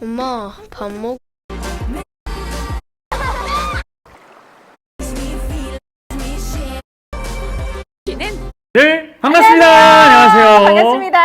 엄마 밥 먹. 네, 반갑습니다. 안녕하세요. 반갑습니다.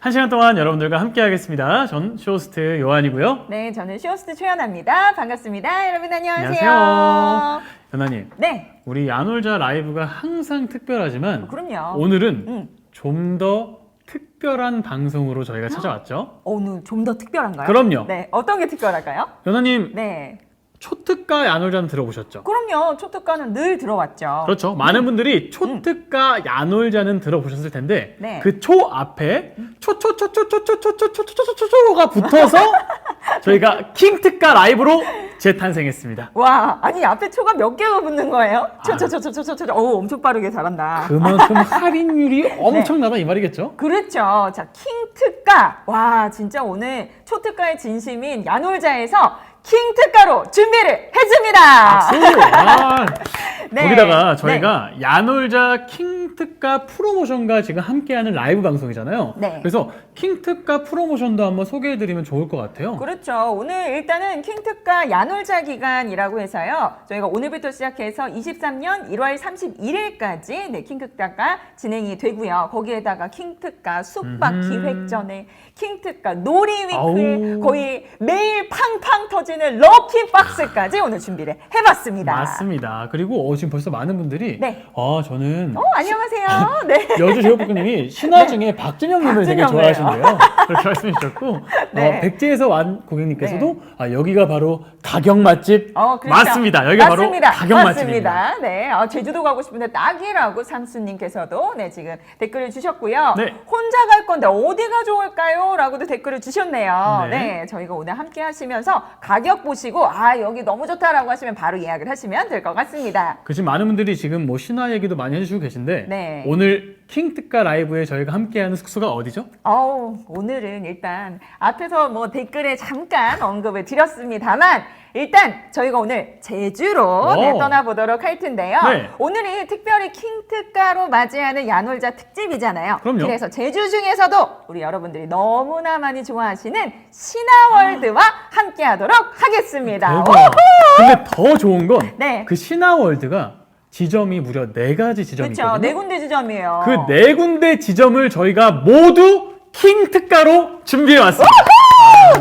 한 시간 동안 여러분들과 함께하겠습니다. 전 쇼호스트 요한이고요. 네, 저는 쇼호스트 최연아입니다. 반갑습니다. 여러분 안녕하세요. 안녕하세요. 연아님, 네, 우리 야놀자 라이브가 항상 특별하지만 그럼요. 오늘은 음. 좀더 특별한 방송으로 저희가 찾아왔죠. 오늘 좀더 특별한가요? 그럼요. 네, 어떤 게 특별할까요? 연아님, 네, 초특가 야놀자는 들어보셨죠? 그럼요. 초특가는 늘 들어왔죠. 그렇죠. 많은 분들이 초특가 야놀자는 들어보셨을 텐데 네. 그 초 앞에 초초초초초초초초초초초초가 붙어서 저희가 킹특가 라이브로 재탄생했습니다. 와, 아니 앞에 초가 몇 개가 붙는 거예요? 초초초초초초. 오, 엄청 빠르게 잘한다. 그만큼 할인율이 엄청나다 이 말이겠죠? 그렇죠. 자, 킹 특가. 와, 진짜 오늘 초특가의 진심인 야놀자에서 킹 특가로 준비를 했습니다. 박수! 아, 네. 거기다가 저희가 야놀자 킹특가 프로모션과 지금 함께하는 라이브 방송이잖아요. 네. 그래서 킹특가 프로모션도 한번 소개해드리면 좋을 것 같아요. 그렇죠. 오늘 일단은 킹특가 야놀자 기간이라고 해서요. 저희가 오늘부터 시작해서 23년 1월 31일까지 네, 킹특가가 진행이 되고요. 거기에다가 킹특가 숙박 음흠. 기획전에 킹특가 놀이 위클 아우. 거의 매일 팡팡 터지는 럭키 박스까지 오늘 준비를 해봤습니다. 맞습니다. 그리고 어, 지금 벌써 많은 분들이 네. 아 저는 어, 안녕하세요. 네. 여주 제육볶음님이 신화 중에 박준영님을 되게 박준영이에요. 좋아하신대요. 그렇게 말씀해 주셨고 네. 어, 백제에서 완 고객님께서도 아, 여기가 바로 가격 맛집 어, 그렇죠. 맞습니다. 여기가 맞습니다. 바로 가격 맛집입니다. 맞습니다. 네, 아, 제주도 가고 싶은데 딱이라고 삼수님께서도 네 지금 댓글을 주셨고요. 네. 혼자 갈 건데 어디가 좋을까요?라고도 댓글을 주셨네요. 네. 네. 저희가 오늘 함께 하시면서 가격 보시고 아 여기 너무 좋다라고 하시면 바로 예약을 하시면 될 것 같습니다. 그 지금 많은 분들이 지금 뭐 신화 얘기도 많이 해주시고 계신데 네. 오늘 킹특가 라이브에 저희가 함께하는 숙소가 어디죠? 어우, 오늘은 일단 앞에서 뭐 댓글에 잠깐 언급을 드렸습니다만 일단 저희가 오늘 제주로 네, 오. 떠나보도록 할 텐데요. 네. 오늘이 특별히 킹특가로 맞이하는 야놀자 특집이잖아요. 그럼요. 그래서 제주 중에서도 우리 여러분들이 너무나 많이 좋아하시는 신화월드와 함께하도록 하겠습니다. 대박. 근데 더 좋은 건 그 네. 신화월드가 지점이 무려 네 가지 지점이 그렇죠. 네. 군데 지점이에요. 그 네 군데 지점을 저희가 모두 킹 특가로 준비해 왔습니다.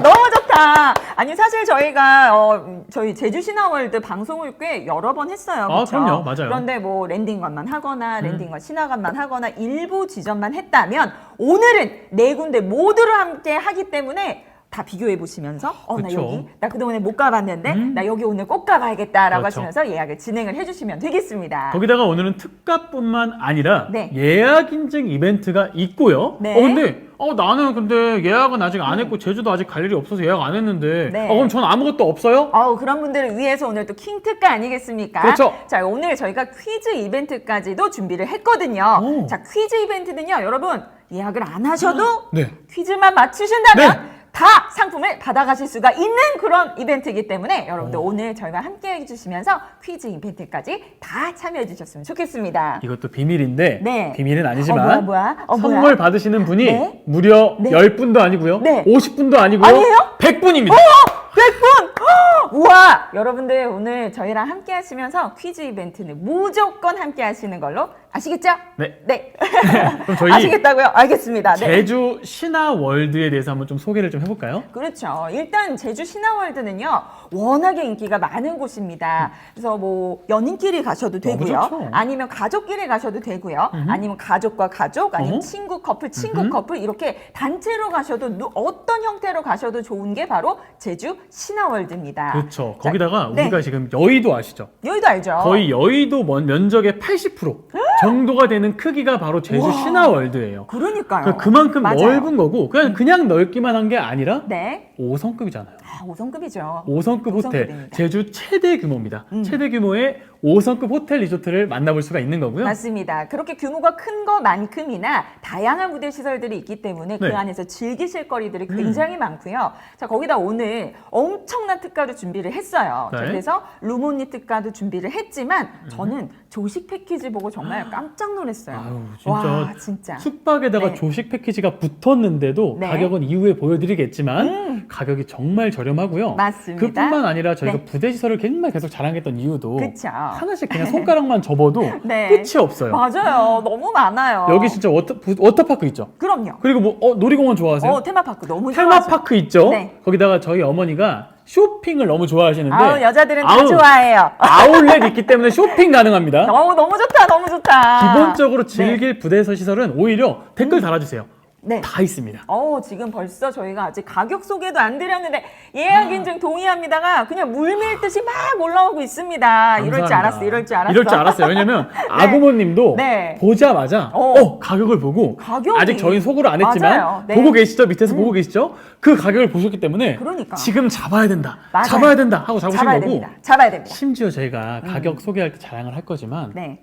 너무 좋다. 아니 사실 저희가 어, 저희 제주 신화월드 방송을 꽤 여러 번 했어요. 아, 그쵸? 그럼요. 맞아요. 음. 그런데 뭐 랜딩관만 하거나 랜딩관 신화관만 하거나 일부 지점만 했다면 오늘은 네 군데 모두를 함께 하기 때문에 다 비교해 보시면서 어 나 그쵸. 여기 나 그동안에 못 가봤는데 음. 나 여기 오늘 꼭 가봐야겠다라고 그렇죠. 하시면서 예약을 진행을 해주시면 되겠습니다. 거기다가 오늘은 특가뿐만 아니라 네. 예약 인증 이벤트가 있고요. 네. 어 근데 어 나는 근데 예약은 아직 안 했고 제주도 아직 갈 일이 없어서 예약 안 했는데 네. 어 그럼 전 아무것도 없어요? 아우 그런 분들을 위해서 오늘 또 킹특가 아니겠습니까? 그렇죠. 자 오늘 저희가 퀴즈 이벤트까지도 준비를 했거든요. 오. 자 퀴즈 이벤트는요 여러분 예약을 안 하셔도 네. 퀴즈만 맞추신다면 네. 다 상품을 받아가실 수가 있는 그런 이벤트이기 때문에 여러분들 오. 오늘 저희와 함께 해주시면서 퀴즈 이벤트까지 다 참여해 주셨으면 좋겠습니다. 이것도 비밀인데 네. 비밀은 어, 아니지만 뭐야 뭐야? 어, 뭐야? 선물 받으시는 분이 네. 무려 네. 10분도 아니고요. 네. 50분도 아니고요. 아니에요? 100분입니다. 100분! 우와! 여러분들 오늘 저희랑 함께 하시면서 퀴즈 이벤트는 무조건 함께 하시는 걸로 아시겠죠? 네. 네. 그럼 저희 아시겠다고요? 알겠습니다. 네. 제주 신화 월드에 대해서 한번 좀 소개를 좀 해볼까요? 그렇죠. 일단 제주 신화월드는요, 워낙에 인기가 많은 곳입니다. 그래서 뭐, 연인끼리 가셔도 되고요. 좋죠. 아니면 가족끼리 가셔도 되고요. 아니면 가족과 가족, 아니면 어허. 친구 커플, 친구. 커플, 이렇게 단체로 가셔도 누- 어떤 형태로 가셔도 좋은 게 바로 제주 신화월드입니다. 그렇죠. 자, 거기다가 네. 우리가 지금 여의도 아시죠? 여의도 알죠? 거의 여의도 면- 면적의 80% 정도가 되는 크기가 바로 제주 우와. 신화월드예요. 그러니까요. 그 그만큼 맞아요. 넓은 거고 그냥 그냥 넓기만 한 게 아니라 네. 5성급이잖아요. 아, 5성급이죠. 5성급 호텔 오성급입니다. 제주 최대 규모입니다. 음. 최대 규모의 5성급 호텔 리조트를 만나볼 수가 있는 거고요. 맞습니다. 그렇게 규모가 큰 것만큼이나 다양한 무대 시설들이 있기 때문에 그 네. 음. 안에서 즐기실 거리들이 굉장히 많고요. 자 거기다 오늘 엄청난 특가도 준비를 했어요. 자, 네. 그래서 루모니 특가도 준비를 했지만 음. 저는 조식 패키지 보고 정말 깜짝 놀랐어요. 아유, 진짜 와 진짜. 숙박에다가 네. 조식 패키지가 붙었는데도 네. 가격은 이후에 보여드리겠지만 음. 가격이 정말 저렴하고요. 맞습니다. 그뿐만 아니라 저희가 네. 부대 시설을 정말 계속 자랑했던 이유도 그쵸. 하나씩 그냥 손가락만 접어도 네. 끝이 없어요. 맞아요. 너무 많아요. 여기 진짜 워터, 부- 워터파크 있죠. 그럼요. 그리고 뭐 어, 놀이공원 좋아하세요? 어 테마파크 너무 좋아하죠. 테마파크 있죠. 네. 거기다가 저희 어머니가 쇼핑을 너무 좋아하시는데 아우 여자들은 다 아우, 좋아해요. 아울렛 있기 때문에 쇼핑 가능합니다. 너무 너무 좋다. 너무 좋다. 기본적으로 즐길 부대에서 시설은 오히려 댓글 달아주세요. 네. 다 있습니다. 어, 지금 벌써 저희가 아직 가격 소개도 안 드렸는데 예약 인증 동의합니다가 그냥 물밀듯이 막 올라오고 있습니다. 이럴 줄 감사합니다. 알았어. 이럴 줄 알았어. 이럴 줄 알았어요. 왜냐면 아구모님도 네. 보자마자 어. 어. 가격을 보고 가격이. 아직 저희는 속으로 안 했지만 맞아요. 네. 보고 계시죠? 밑에서 보고 계시죠? 그 가격을 보셨기 때문에 그러니까. 지금 잡아야 된다. 맞아요. 잡아야 된다 하고 잡으신 잡아야 거고 됩니다. 잡아야 됩니다. 심지어 저희가 가격 소개할 때 자랑을 할 거지만 네.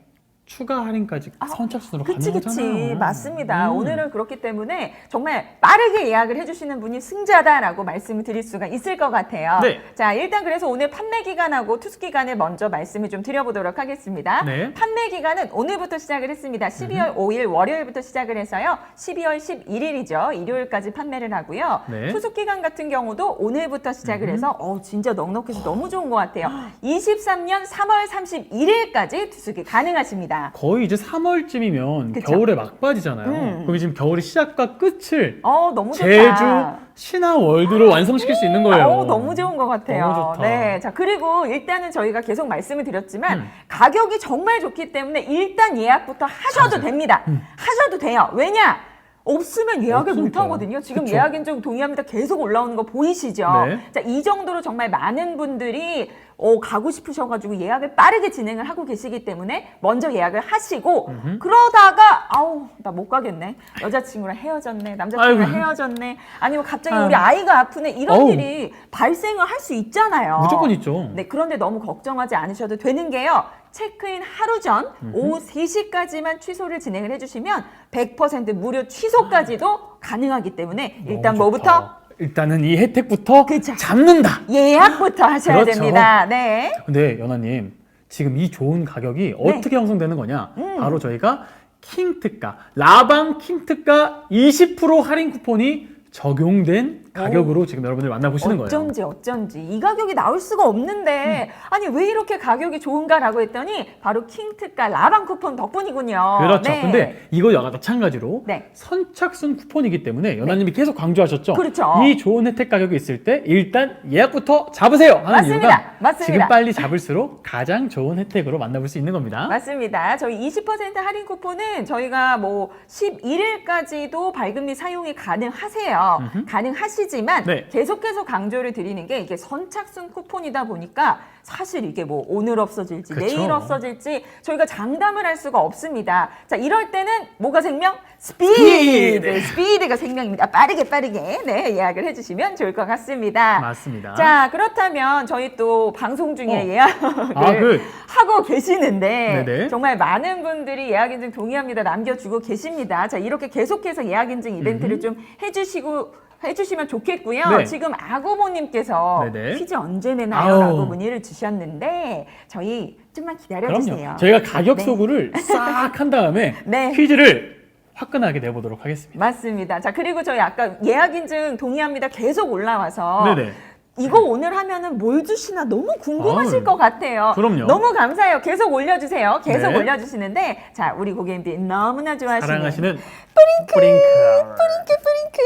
추가 할인까지 선착순으로 그치 그치 가능하잖아요. 맞습니다. 음. 오늘은 그렇기 때문에 정말 빠르게 예약을 해주시는 분이 승자다라고 말씀을 드릴 수가 있을 것 같아요. 네. 자 일단 그래서 오늘 판매 기간하고 투수 기간을 먼저 말씀을 좀 드려보도록 하겠습니다. 네. 판매 기간은 오늘부터 시작을 했습니다. 12월 5일 월요일부터 시작을 해서요. 12월 11일이죠. 일요일까지 판매를 하고요. 네. 투숙 기간 같은 경우도 오늘부터 시작을 해서 어 진짜 넉넉해서 너무 좋은 것 같아요. 23년 3월 31일까지 투숙이 가능하십니다. 거의 이제 3월쯤이면 그쵸. 겨울의 막바지잖아요. 음. 그럼 지금 겨울의 시작과 끝을 어 너무 좋다. 제주 신화 월드로 완성시킬 수 있는 거예요. 어, 너무 좋은 것 같아요. 네. 자, 그리고 일단은 저희가 계속 말씀을 드렸지만 음. 가격이 정말 좋기 때문에 일단 예약부터 하셔도 하세요. 됩니다. 하셔도 돼요. 왜냐? 없으면 예약을 못. 하거든요. 지금 그쵸. 예약 인증 동의합니다. 계속 올라오는 거 보이시죠? 네. 자, 이 정도로 정말 많은 분들이 어, 가고 싶으셔가지고 예약을 빠르게 진행을 하고 계시기 때문에 먼저 예약을 하시고 그러다가 아우 나 못 가겠네 여자친구랑 헤어졌네 남자친구랑 아이고. 헤어졌네 아니면 갑자기 아유. 우리 아이가 아프네 이런 어우. 일이 발생을 할 수 있잖아요. 무조건 있죠. 네, 그런데 너무 걱정하지 않으셔도 되는 게요. 체크인 하루 전 오후 3시까지만 취소를 진행을 해주시면 100% 무료 취소까지도 가능하기 때문에 일단 너무 뭐부터? 일단은 이 혜택부터 그쵸. 잡는다. 예약부터 하셔야 그렇죠. 됩니다. 네. 근데 연아님 지금 이 좋은 가격이 어떻게 형성되는 거냐? 음. 바로 저희가 킹특가 라방 킹특가 20% 할인 쿠폰이 적용된 가격으로 지금 여러분들 만나보시는 거예요. 어쩐지 어쩐지 이 가격이 나올 수가 없는데 아니 왜 이렇게 가격이 좋은가라고 했더니 바로 킹특가 라방 쿠폰 덕분이군요. 그렇죠. 네. 근데 이거 여가 마찬가지로 네. 선착순 쿠폰이기 때문에 연아님이 계속 강조하셨죠. 그렇죠. 이 좋은 혜택 가격이 있을 때 일단 예약부터 잡으세요 하는 맞습니다. 이유가 맞습니다. 지금 빨리 잡을수록 가장 좋은 혜택으로 만나볼 수 있는 겁니다. 맞습니다. 저희 20% 할인 쿠폰은 저희가 뭐 11일까지도 발급 및 사용이 가능하세요. 가능하시 지만 네. 계속해서 강조를 드리는 게 이게 선착순 쿠폰이다 보니까 사실 이게 뭐 오늘 없어질지 그쵸. 내일 없어질지 저희가 장담을 할 수가 없습니다. 자, 이럴 때는 뭐가 생명? 스피드! 스피드! 스피드 가 생명입니다. 빠르게 빠르게 네, 예약을 해주시면 좋을 것 같습니다. 맞습니다. 자, 그렇다면 저희 또 방송 중에 어. 예약을 아, 그 하고 계시는데 네네. 정말 많은 분들이 예약 인증 동의합니다 남겨주고 계십니다. 자 이렇게 계속해서 예약 인증 이벤트를 좀 해주시고 해주시면 좋겠고요. 네. 지금 아고모님께서 네네. 퀴즈 언제 내나요?라고 아우. 문의를 주셨는데 저희 좀만 기다려주세요. 그럼요. 저희가 가격 네. 소구를 싹 한 다음에 네. 퀴즈를 화끈하게 내보도록 하겠습니다. 맞습니다. 자 그리고 저희 아까 예약 인증 동의합니다 계속 올라와서 네네. 이거 오늘 하면은 뭘 주시나 너무 궁금하실 아유, 것 같아요. 그럼요. 너무 감사해요. 계속 올려주세요. 계속 네. 올려주시는데 자 우리 고객님들이 너무나 좋아하시는 사랑하시는 뿌링크. 뿌링크 뿌링크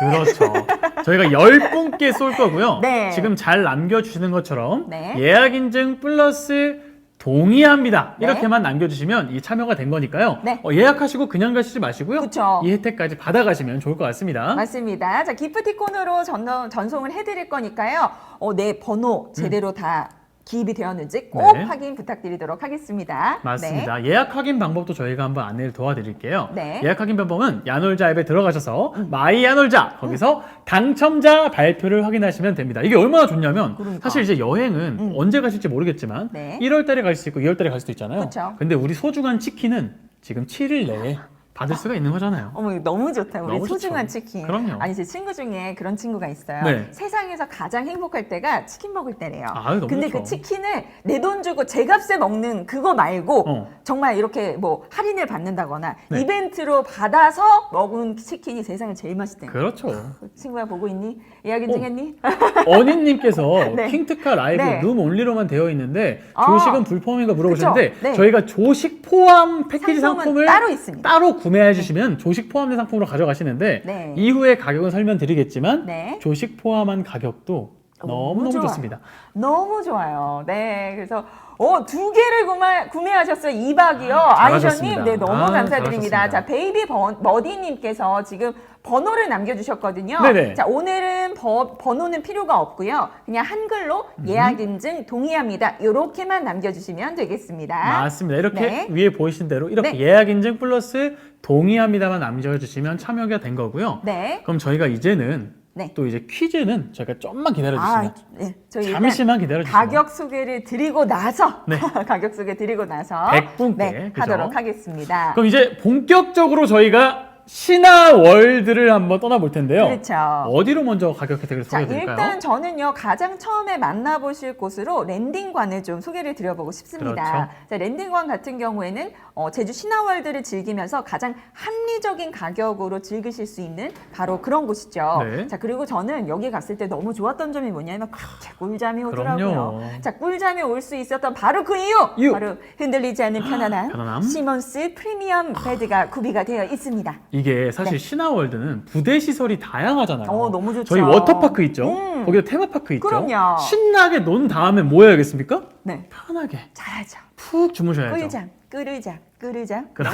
그렇죠. 저희가 10분께 쏠 거고요. 네. 지금 잘 남겨주시는 것처럼 네. 예약 인증 플러스 동의합니다. 네. 이렇게만 남겨주시면 이 참여가 된 거니까요. 네. 어, 예약하시고 그냥 가시지 마시고요. 그쵸. 이 혜택까지 받아가시면 좋을 것 같습니다. 맞습니다. 자 기프티콘으로 전, 전송을 해드릴 거니까요. 어, 내 번호 제대로 다 기입이 되었는지 꼭 네. 확인 부탁드리도록 하겠습니다. 맞습니다. 예약 확인 방법도 저희가 한번 안내를 도와드릴게요. 네. 예약 확인 방법은 야놀자 앱에 들어가셔서 마이 야놀자 거기서 당첨자 발표를 확인하시면 됩니다. 이게 얼마나 좋냐면 그러니까. 사실 이제 여행은 음. 언제 가실지 모르겠지만 네. 1월 달에 갈 수 있고 2월 달에 갈 수도 있잖아요. 그쵸. 근데 우리 소중한 치킨은 지금 7일 내에 받을 수가 있는 거잖아요. 어머 이거 너무 좋다 우리 너무 소중한. 치킨. 그럼요. 아니 제 친구 중에 그런 친구가 있어요. 네. 세상에서 가장 행복할 때가 치킨 먹을 때래요. 아유, 너무 근데 좋죠. 그 치킨을 내 돈 주고 제 값에 먹는 그거 말고 어. 정말 이렇게 뭐 할인을 받는다거나 네. 이벤트로 받아서 먹은 치킨이 세상에 제일 맛있대요. 그렇죠. 친구야 보고 있니? 예약 어. 인증했니? 어니님께서 네. 킹특카 라이브 네. 룸 온리로만 되어 있는데 아. 조식은 불포함인가 물어보셨는데 그쵸? 네. 저희가 조식 포함 패키지 상품은 상품을 따로 있습니다. 따로 구 매해 주시면 조식 포함된 상품으로 가져가시는데 네. 이후에 가격은 설명드리겠지만 네. 조식 포함한 가격도 너무 너무너무 좋아요. 좋습니다. 너무 좋아요. 네, 그래서 어, 두 개를 구매, 구매하셨어요. 2박이요. 아, 아이셔님. 네, 너무 아, 감사드립니다. 잘하셨습니다. 자, 베이비 버, 머디님께서 지금 번호를 남겨주셨거든요. 네네. 자, 오늘은 버, 번호는 필요가 없고요. 그냥 한글로 음. 예약 인증 동의합니다. 이렇게만 남겨주시면 되겠습니다. 맞습니다. 이렇게 네. 위에 보이신 대로 이렇게 네. 예약 인증 플러스 동의합니다만 남겨주시면 참여가 된 거고요. 네. 그럼 저희가 이제는 네. 또 이제 퀴즈는 저희가 좀만 기다려 아, 주시면 네. 저희 일단 잠시만 기다려 주시면 가격 소개를 드리고 나서 네. 가격 소개 드리고 나서 100분께, 네, 그죠? 하도록 하겠습니다. 그럼 이제 본격적으로 저희가 신화 월드를 한번 떠나볼 텐데요. 그렇죠. 어디로 먼저 가격 혜택을 자, 소개해드릴까요? 일단 저는요, 가장 처음에 만나보실 곳으로 랜딩관을 좀 소개를 드려보고 싶습니다. 그렇죠. 자, 랜딩관 같은 경우에는 어, 제주 신화월드를 즐기면서 가장 합리적인 가격으로 즐기실 수 있는 바로 그런 곳이죠. 네. 자, 그리고 저는 여기 갔을 때 너무 좋았던 점이 뭐냐면 그렇게 꿀잠이 오더라고요. 그럼요. 자, 꿀잠이 올 수 있었던 바로 그 이유! 이유! 바로 흔들리지 않는 편안함, 편안함. 시몬스 프리미엄 베드가 구비가 되어 있습니다. 이게 사실 네. 신화월드는 부대 시설이 다양하잖아요. 어, 너무 좋죠. 저희 워터파크 있죠. 음. 거기다 테마파크 있죠. 그럼요. 신나게 논 다음에 뭐 해야겠습니까? 네. 편하게 자야죠. 푹 주무셔야죠. 꿀잠, 끄르잠, 끄르잠. 그럼